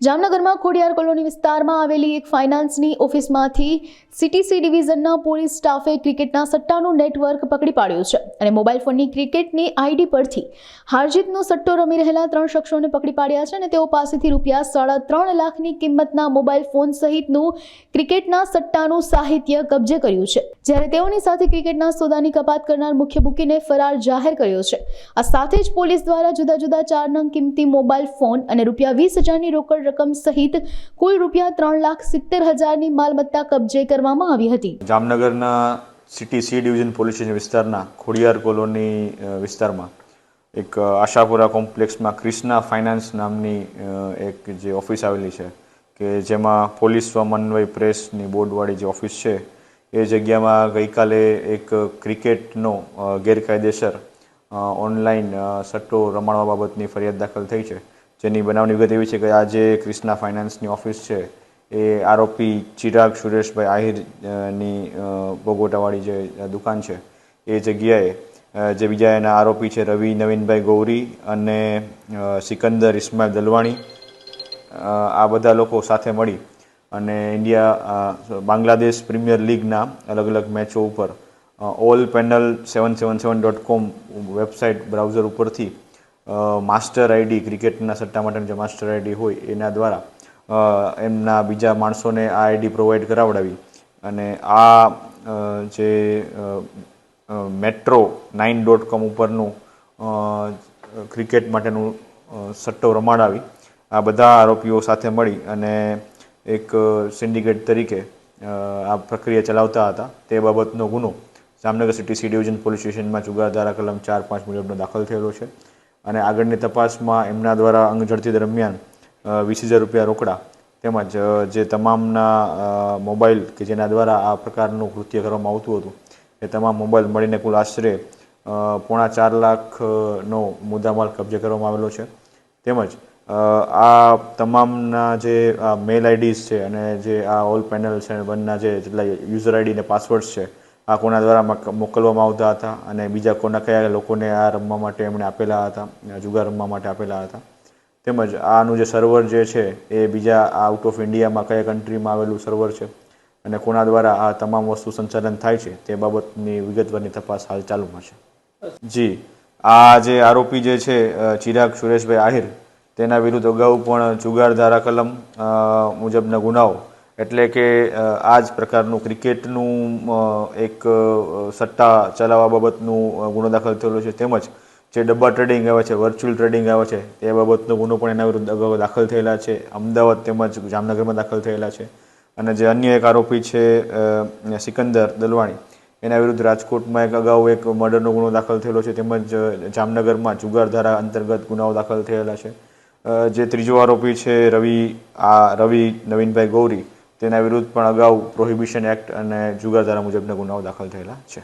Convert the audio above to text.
જામનગરમાં ખોડિયાર કોલોની વિસ્તારમાં આવેલી એક ફાઇનાન્સની ઓફિસમાંથી સીટીસી ડિવિઝનના પોલીસ સ્ટાફે ક્રિકેટના સટ્ટાનું નેટવર્ક પકડી પાડ્યું છે અને મોબાઈલ ફોનની ક્રિકેટની આઈડી પરથી હારજીતનો સટ્ટો રમી રહેલા ત્રણ શખ્સોને પકડી પાડ્યા છે અને તેઓ પાસેથી રૂપિયા સાડા ત્રણ લાખની કિંમતના મોબાઈલ ફોન સહિતનું ક્રિકેટના સટ્ટાનું સાહિત્ય કબજે કર્યું છે. જ્યારે તેઓની સાથે ક્રિકેટના સોદાની કપાત કરનાર મુખ્ય બુકીને ફરાર જાહેર કર્યો છે. આ સાથે જ પોલીસ દ્વારા જુદા જુદા ચાર નંગ કિંમતી મોબાઈલ ફોન અને રૂપિયા વીસ હજારની રોકડ રકમ સહિત કુલ રૂપિયા ત્રણ લાખ સિત્તેર હજારની માલમત્તા કબજે કરવામાં આવી હતી. જામનગરના સિટી સી ડિવિઝન પોલીસ વિસ્તારના ખોડિયાર કોલોની વિસ્તારમાં એક આશાપુરા કોમ્પ્લેક્સમાં ક્રિષ્ના ફાઇનાન્સ નામની એક જે ઓફિસ આવેલી છે કે જેમાં પોલીસ સમન્વય પ્રેસની બોર્ડવાળી જે ઓફિસ છે એ જગ્યામાં ગઈકાલે એક ક્રિકેટનો ગેરકાયદેસર ઓનલાઈન સટ્ટો રમાડવા બાબતની ફરિયાદ દાખલ થઈ છે. જેની બનાવની વિગત એવી છે કે આ જે ક્રિષ્ના ફાઇનાન્સની ઓફિસ છે એ આરોપી ચિરાગ સુરેશભાઈ આહિર અ, ની અ, બોગોટાવાળી જે દુકાન છે એ જગ્યાએ જે બીજા એના આરોપી છે રવિ નવીનભાઈ ગૌરી અને સિકંદર ઇસ્માઇલ દલવાણી આ બધા લોકો સાથે મળી અને ઇન્ડિયા બાંગ્લાદેશ પ્રીમિયર લીગના અલગ અલગ મેચો ઉપર all panel seven seven seven dot com website browser ઉપરથી માસ્ટર આઈડી, ક્રિકેટના સટ્ટા માટેની જે માસ્ટર આઈડી હોય એના દ્વારા એમના બીજા માણસોને આ આઈડી પ્રોવાઈડ કરાવડાવી અને આ જે મેટ્રો નાઇન ડોટ કોમ ઉપરનું ક્રિકેટ માટેનું સટ્ટો રમાડાવી. આ બધા આરોપીઓ સાથે મળી અને એક સિન્ડિકેટ તરીકે આ પ્રક્રિયા ચલાવતા હતા. તે બાબતનો ગુનો Jamnagar city C division police સ્ટેશનમાં જુગાર ધારા કલમ ચાર પાંચ મુજબનો દાખલ થયેલો છે. અને આગળની તપાસમાં એમના દ્વારા અંગઝડતી દરમિયાન વીસ હજાર રૂપિયા રોકડા તેમજ જે તમામના મોબાઈલ કે જેના દ્વારા આ પ્રકારનું કૃત્ય કરવામાં આવતું હતું, એ તમામ મોબાઈલ મળીને કુલ આશરે પોણા ચાર લાખનો મુદ્દામાલ કબજે કરવામાં આવેલો છે. તેમજ આ તમામના જે મેલ આઈડીઝ છે અને જે આ ઓલ પેનલ છે વનના જે જેટલા યુઝર આઈડી અને પાસવર્ડ્સ છે આ કોના દ્વારા મોકલવામાં આવતા હતા અને બીજા કોના કયા લોકોને આ રમવા માટે એમણે આપેલા હતા જુગાર રમવા માટે આપેલા હતા. તેમજ આનું જે સર્વર જે છે એ બીજા આઉટ ઓફ ઇન્ડિયામાં કયા કન્ટ્રીમાં આવેલું સર્વર છે અને કોના દ્વારા આ તમામ વસ્તુ સંચાલન થાય છે તે બાબતની વિગતવારની તપાસ હાલ ચાલુમાં છે. જી, આ જે આરોપી જે છે ચિરાગ સુરેશભાઈ આહિર, તેના વિરુદ્ધ અગાઉ પણ જુગાર ધારા કલમ મુજબના ગુનાઓ એટલે કે આ જ પ્રકારનું ક્રિકેટનું એક સટ્ટા ચલાવવા બાબતનું ગુનો દાખલ થયેલો છે. તેમજ જે ડબ્બા ટ્રેડિંગ આવે છે, વર્ચ્યુઅલ ટ્રેડિંગ આવે છે, તે બાબતનો ગુનો પણ એના વિરુદ્ધ અગાઉ દાખલ થયેલા છે. અમદાવાદ તેમજ જામનગરમાં દાખલ થયેલા છે. અને જે અન્ય એક આરોપી છે સિકંદર દલવાણી, એના વિરુદ્ધ રાજકોટમાં એક અગાઉ એક મર્ડરનો ગુનો દાખલ થયેલો છે. તેમજ જામનગરમાં જુગાર ધારા અંતર્ગત ગુનાઓ દાખલ થયેલા છે. જે ત્રીજો આરોપી છે, રવિ, આ રવિ નવીનભાઈ ગૌરી તેના વિરુદ્ધ પણ અગાઉ પ્રોહિબિશન એક્ટ અને જુગાર ધારા મુજબના ગુનાઓ દાખલ થયેલા છે.